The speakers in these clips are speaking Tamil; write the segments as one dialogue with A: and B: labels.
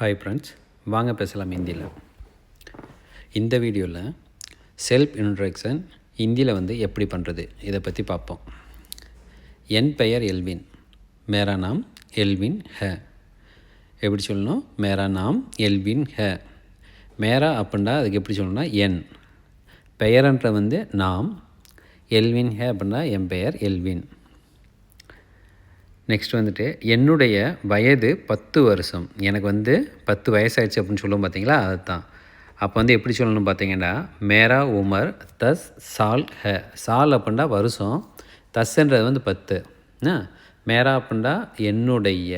A: ஹாய் ஃப்ரெண்ட்ஸ் வாங்க பேசலாம் ஹிந்தியில். இந்த வீடியோவில் செல்ஃப் இன்ட்ரடக்ஷன் ஹிந்தியில் வந்து எப்படி பண்ணுறது இதை பற்றி பார்ப்போம். என் பெயர் எல்வின். மேரா நாம் எல்வின் ஹ. எப்படி சொல்லணும்? மேரா நாம் எல்வின் ஹ. மேரா அப்படின்னா அதுக்கு எப்படி சொல்லணும்னா என். பெயரன்ற வந்து நாம். எல்வின் ஹே அப்படின்னா என் பெயர் எல்வின். நெக்ஸ்ட் வந்துட்டு என்னுடைய வயது பத்து வருஷம். எனக்கு வந்து பத்து வயசாயிடுச்சு அப்படின்னு சொல்லுவோம் பார்த்தீங்களா அதுதான். அப்போ வந்து எப்படி சொல்லணும் பார்த்தீங்கன்னா மேரா உமர் தஸ் சால் ஹ. சால் அப்படின்னா வருஷம் தஸ்ன்றது வந்து பத்து. என்ன மேரா அப்படின்னா என்னுடைய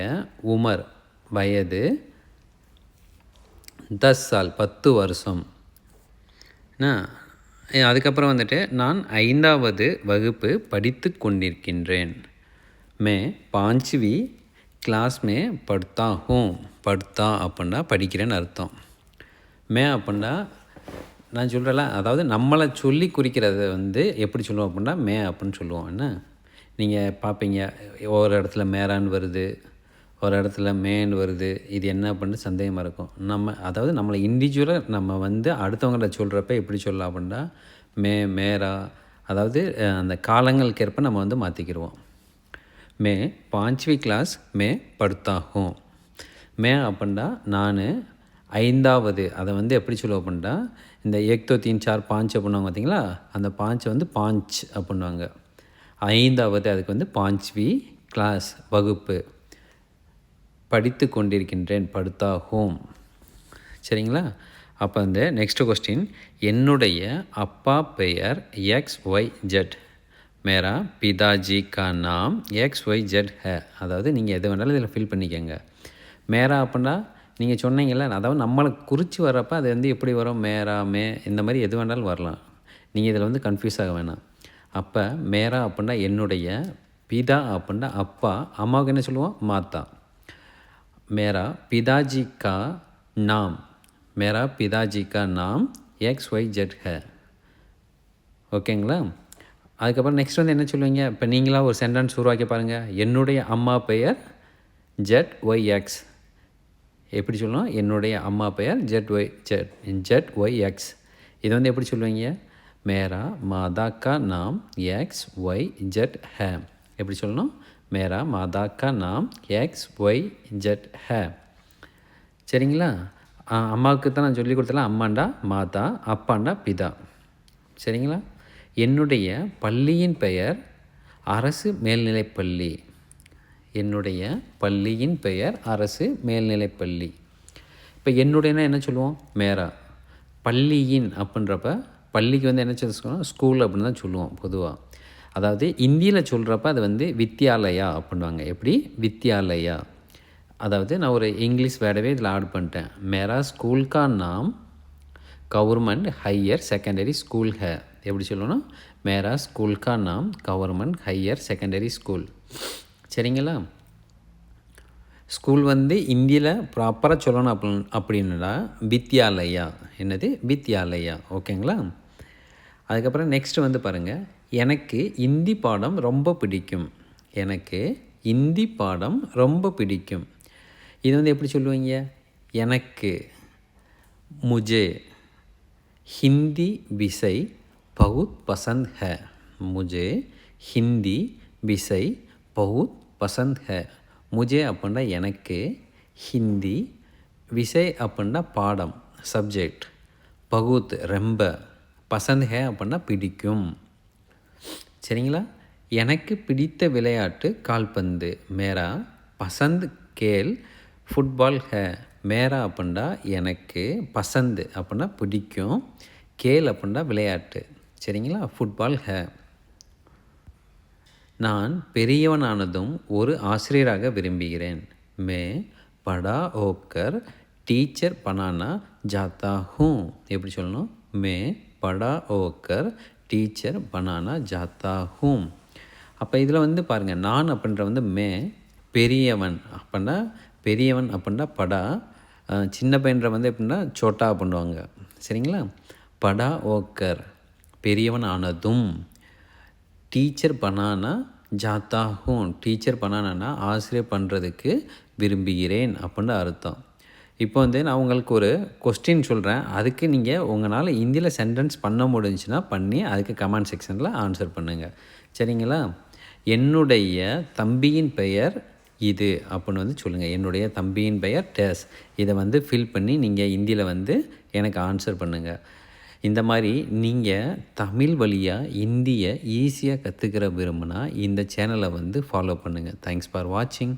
A: உமர் வயது தஸ் சால் பத்து வருஷம். என்ன அதுக்கப்புறம் வந்துட்டு நான் ஐந்தாவது வகுப்பு படித்து கொண்டிருக்கின்றேன். मैं पांचवी क्लास में पढ़ता हूँ படுத்தா அப்படின்னா படிக்கிறேன்னு அர்த்தம் மே அப்படின்னா நான் சொல்கிறல அதாவது நம்மளை சொல்லி குறிக்கிறத வந்து எப்படி சொல்லுவோம் அப்படின்னா மே அப்படின்னு சொல்லுவோம் என்ன நீங்கள் பார்ப்பீங்க ஒரு இடத்துல மேரான்னு வருது ஒரு இடத்துல மேன்னு வருது இது என்ன அப்படின்னு சந்தேகமாக இருக்கும் நம்ம அதாவது நம்மளை இண்டிவிஜுவலாக நம்ம வந்து அடுத்தவங்கள்ட்ட சொல்கிறப்ப எப்படி சொல்லலாம் அப்படின்னா மே மேரா அதாவது அந்த காலங்களுக்கேற்ப நம்ம வந்து மாற்றிக்கிடுவோம் மே பாஞ்சவி கிளாஸ் மே படுத்தாகும். மே அப்படின்னா நான் ஐந்தாவது அதை வந்து எப்படி சொல்லுவோம் அப்படின்னா இந்த ஏக்தோ தீன் சார் பாஞ்ச் அப்படின்னாங்க பார்த்தீங்களா அந்த பாஞ்சை வந்து பாஞ்ச் அப்படின்வாங்க ஐந்தாவது அதுக்கு வந்து பாஞ்ச்வி கிளாஸ் வகுப்பு. படித்து கொண்டிருக்கின்றேன் படுத்தா ஹோம் சரிங்களா? அப்போ வந்து நெக்ஸ்ட் கொஸ்டின் என்னுடைய அப்பா பெயர் எக்ஸ் ஒய் ஜெட் மேரா பிதாஜி கா நாம் எக்ஸ் ஒய் ஜெட் ஹே அதாவது நீங்கள் எது வேணாலும் இதில் ஃபில் பண்ணிக்கோங்க. மேரா அப்படின்னா நீங்கள் சொன்னீங்கல்ல அதாவது நம்மளை குறித்து வர்றப்ப அது வந்து எப்படி வரும்? மேரா மே இந்த மாதிரி எது வேணாலும் வரலாம். நீங்கள் இதில் வந்து கன்ஃபியூஸ் ஆக வேணாம். அப்போ மேரா அப்படின்னா என்னுடைய பிதா அப்படின்னா அப்பா அம்மாவுக்கு என்ன சொல்லுவோம்? மாத்தா மேரா பிதாஜி கா நாம். மேரா பிதாஜி கா நாம் எக்ஸ் ஒய் ஜெட் ஹே ஓகேங்களா? அதுக்கப்புறம் நெக்ஸ்ட் வந்து என்ன சொல்லுவீங்க? இப்போ நீங்களாக ஒரு சென்டென்ஸ் உருவாக்கி பாருங்கள் என்னுடைய அம்மா பெயர் ஜெட் ஒய் எக்ஸ் எப்படி சொல்லணும்? என்னுடைய அம்மா பெயர் Z Y Z Z Y X இது வந்து எப்படி சொல்லுவீங்க? மேரா மாதா கா நாம் எக்ஸ் ஒய் ஜெட் ஹே எப்படி சொல்லணும்? மேரா மாதா கா நாம் எக்ஸ் ஒய் ஜெட் ஹே சரிங்களா? அம்மாவுக்கு தான் நான் சொல்லி கொடுத்தலாம் அம்மாண்டா மாதா அப்பாண்டா பிதா. சரிங்களா? என்னுடைய பள்ளியின் பெயர் அரசு மேல்நிலைப்பள்ளி என்னுடைய பள்ளியின் பெயர் அரசு மேல்நிலைப்பள்ளி இப்போ என்னுடையனா என்ன சொல்லுவோம்? மேரா. பள்ளியின் அப்படின்றப்ப பள்ளிக்கு வந்து என்ன சொல்லணும் ஸ்கூல் அப்படின்னு தான் சொல்லுவோம் பொதுவாக அதாவது இந்தியில் சொல்கிறப்ப அது வந்து வித்யாலயா அப்படின்வாங்க எப்படி? வித்யாலயா. அதாவது நான் ஒரு இங்கிலீஷ் வேர்டவே இதில் ஆட் பண்ணிட்டேன். மேரா ஸ்கூல் கா நாம் கவர்மெண்ட் ஹையர் செகண்டரி ஸ்கூல் ஹே. எப்படி சொல்லணும்? மேரா ஸ்கூல் கா நாம் கவர்மெண்ட் ஹையர் செகண்டரி ஸ்கூல். சரிங்களா? ஸ்கூல் வந்து இந்தியில் ப்ராப்பராக சொல்லணும் அப்படி அப்படின்னா வித்யாலயா. என்னது? வித்யாலயா. ஓகேங்களா? அதுக்கப்புறம் நெக்ஸ்ட் வந்து பாருங்கள் எனக்கு இந்தி பாடம் ரொம்ப பிடிக்கும். எனக்கு இந்தி பாடம் ரொம்ப பிடிக்கும். இது வந்து எப்படி சொல்லுவீங்க? எனக்கு முஜே. हिंदी विषय बहुत पसंद है मुझे हिंदी विषय बहुत पसंद है मुझे அப்படின்னா எனக்கு ஹிந்தி விசய் அப்படின்னா பாடம் சப்ஜெக்ட் பகுத் ரொம்ப பசந்த் ஹே அப்படின்னா பிடிக்கும் சரிங்களா எனக்கு பிடித்த விளையாட்டு கால்பந்து மேரா பசந்த் கேல் ஃபுட்பால் ஹே மேரா அப்படின்னா எனக்கு பசந்து அப்படின்னா பிடிக்கும். கேல் அப்படின்னா விளையாட்டு. சரிங்களா? ஃபுட்பால் ஹே. நான் பெரியவனானதும் ஒரு ஆசிரியராக விரும்புகிறேன். மே படா ஓக்கர் டீச்சர் பனானா ஜாத்தா ஹூம் எப்படி சொல்லணும்? மே படா ஓக்கர் டீச்சர் பனானா ஜாத்தா ஹூம் அப்போ இதில் வந்து பாருங்கள் நான் அப்படின்ற வந்து மே பெரியவன் அப்படின்னா பெரியவன் அப்படின்னா படா சின்ன பையன்ற வந்து எப்படின்னா சோட்டா பண்ணுவாங்க. சரிங்களா? படா ஓக்கர். பெரியவன் ஆனதும். டீச்சர் பனானா ஜாத்தாகும். ஹூன் டீச்சர் பனானா ஆசிரியர் பண்ணுறதுக்கு விரும்புகிறேன் அப்படின்னு அர்த்தம். இப்போ வந்து நான் உங்களுக்கு ஒரு கொஸ்டின் சொல்கிறேன் அதுக்கு நீங்கள் உங்களால் இந்தியில் சென்டென்ஸ் பண்ண முடிஞ்சுன்னா பண்ணி அதுக்கு கமெண்ட் செக்ஷனில் ஆன்சர் பண்ணுங்கள் சரிங்களா? என்னுடைய தம்பியின் பெயர் இது அப்படின்னு வந்து சொல்லுங்கள் என்னுடைய தம்பியின் பெயர் டேஸ். இதை வந்து ஃபில் பண்ணி நீங்கள் இந்தியில் வந்து எனக்கு ஆன்சர் பண்ணுங்கள் இந்த மாதிரி நீங்கள் தமிழ் வழியாக இந்தியை ஈஸியாக கற்றுக்கிற விரும்பினா இந்த சேனலை வந்து ஃபாலோ பண்ணுங்கள் தேங்க்ஸ் ஃபார் வாட்சிங்